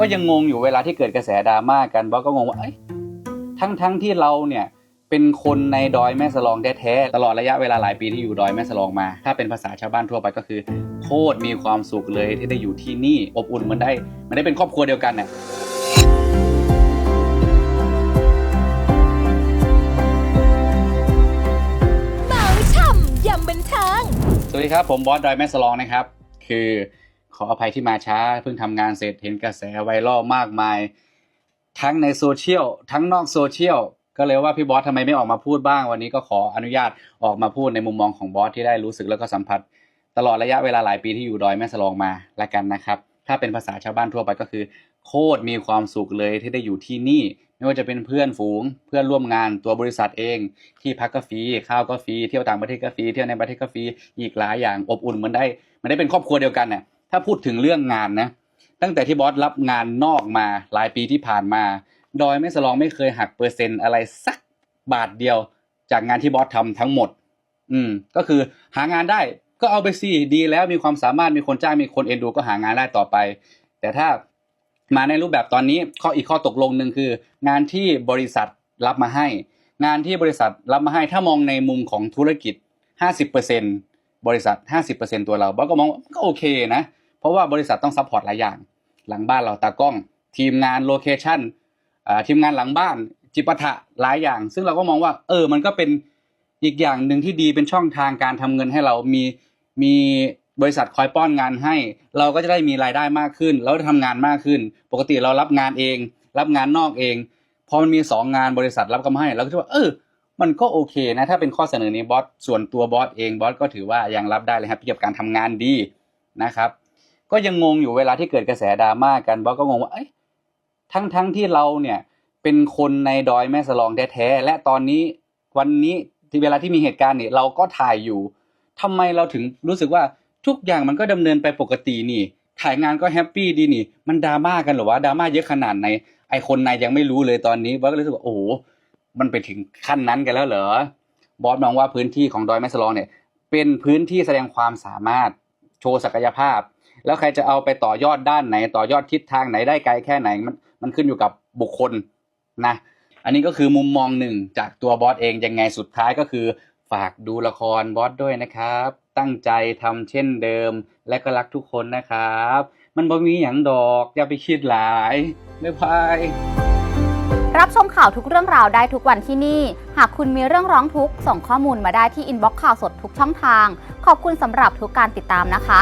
ก็ยังงงอยู่เวลาที่เกิดกระแสดราม่ากันบอสก็งงว่าเอ้ยทั้งทั้งที่เราเนี่ยเป็นคนในดอยแม่สลองแท้ๆตลอดระยะเวลาหลายปีที่อยู่ดอยแม่สลองมา ถ้าเป็นภาษาชาวบ้านทั่วไปก็คือ โคตรมีความสุขเลยที่ได้อยู่ที่นี่อบอุ่นเหมันได้เหมันได้เป็นครอบครัวเดียวกันเนี่ยเมาช่ำยำบันเทิงสวัสดีครับ ผมบอสดอยแม่สลองนะครับ คือ ขออภัยที่มาช้าเพิ่งทำงานเสร็จเห็นกระแสไวรัลมากมาย ทั้งในโซเชียลทั้งนอกโซเชียลก็เลยว่าพี่บอสทำไมไม่ออกมาพูดบ้าง วันนี้ก็ขออนุญาตออกมาพูดในมุมมองของบอสที่ได้รู้สึกแล้วก็สัมผัส ตลอดระยะเวลาหลายปีที่อยู่ดอยแม่สลองมาละกันนะครับ ถ้าเป็นภาษาชาวบ้านทั่วไปก็คือ โคตรมีความสุขเลยที่ได้อยู่ที่นี่ ไม่ว่าจะเป็นเพื่อนฝูง เพื่อนร่วมงานตัวบริษัทเอง ที่พักก็ฟรีข้าวก็ฟรีเที่ยวต่างประเทศก็ฟรีเที่ยวในประเทศก็ฟรีอีกหลายอย่างอบอุ่นเหมือนได้มันได้เป็นครอบครัวเดียวกันเนี่ย ถ้าพูดถึงเรื่องงานนะ ตั้งแต่ที่บอสรับงานนอกมาหลายปีที่ผ่านมา ดอยไม่สลองไม่เคยหักเปอร์เซ็นต์อะไรสักบาทเดียว จากงานที่บอสทำทั้งหมด อืม ก็คือหางานได้ก็เอาไปสิดีแล้วมีความสามารถมีคนจ้างมีคนเอ็นดูก็หางานได้ต่อไป แต่ถ้ามาในรูปแบบตอนนี้ข้ออีกข้อตกลงหนึ่งคือ งานที่บริษัทรับมาให้ งานที่บริษัทรับมาให้ถ้ามองในมุมของธุรกิจ 50%บริษัท 50%ตัวเราบอสก็มองก็โอเคนะ เพราะว่าบริษัทต้องซัพพอร์ตหลายอย่าง หลังบ้านเราตากล้อง ทีมงานโลเคชั่นทีมงานหลังบ้านจิปาถะหลายอย่าง ซึ่งเราก็มองว่า เออ มันก็เป็นอีกอย่างหนึ่งที่ดีเป็นช่องทางการทำเงินให้เรามีมีบริษัทคอยป้อนงานให้ เราก็จะได้มีรายได้มากขึ้นเราได้ทำงานมากขึ้น ปกติเรารับงานเอง รับงานนอกเองพอมันมีสองงานบริษัทรับก็มาให้เราก็คิดว่าเออมันก็โอเคนะ ถ้าเป็นข้อเสนอนี้บอสส่วนตัวบอสเองบอสก็ถือว่ายังรับได้เลยครับเกี่ยวกับการทำงานดีนะครับ ก็ยังงงอยู่เวลาที่เกิดกระแสดราม่ากันบอสก็งงว่าเอ้ยทั้งทั้งที่เราเนี่ยเป็นคนในดอยแม่สลองแท้ๆและตอนนี้วันนี้ที่เวลาที่มีเหตุการณ์เนี่ยเราก็ถ่ายอยู่ทำไมเราถึงรู้สึกว่าทุกอย่างมันก็ดำเนินไปปกตินี่ ถ่ายงานก็แฮปปี้ดีนี่ มันดราม่ากันหรอวะดราม่าเยอะขนาดไหนไอคนในยังไม่รู้เลยตอนนี้บอสก็รู้สึกว่าโอ้โหมันไปถึงขั้นนั้นกันแล้วเหรอบอสมองว่าพื้นที่ของดอยแม่สลองเนี่ยเป็นพื้นที่แสดงความสามารถโชว์ศักยภาพ แล้วใครจะเอาไปต่อยอดด้านไหน ต่อยอดทิศทางไหนได้ไกลแค่ไหนมันมันขึ้นอยู่กับบุคคลนะอันนี้ก็คือมุมมองหนึ่งจากตัวบอสเองยังไงสุดท้ายก็คือฝากดูละครบอสด้วยนะครับ ตั้งใจทำเช่นเดิม และก็รักทุกคนนะครับ มันบ่มีอย่างดอกอย่าไปคิดหลายบ๊ายบายรับชมข่าวทุกเรื่องราวได้ทุกวันที่นี่ หากคุณมีเรื่องร้องทุกข์ส่งข้อมูลมาได้ที่อินบ็อกซ์ข่าวสดทุกช่องทาง ขอบคุณสำหรับทุกการติดตามนะคะ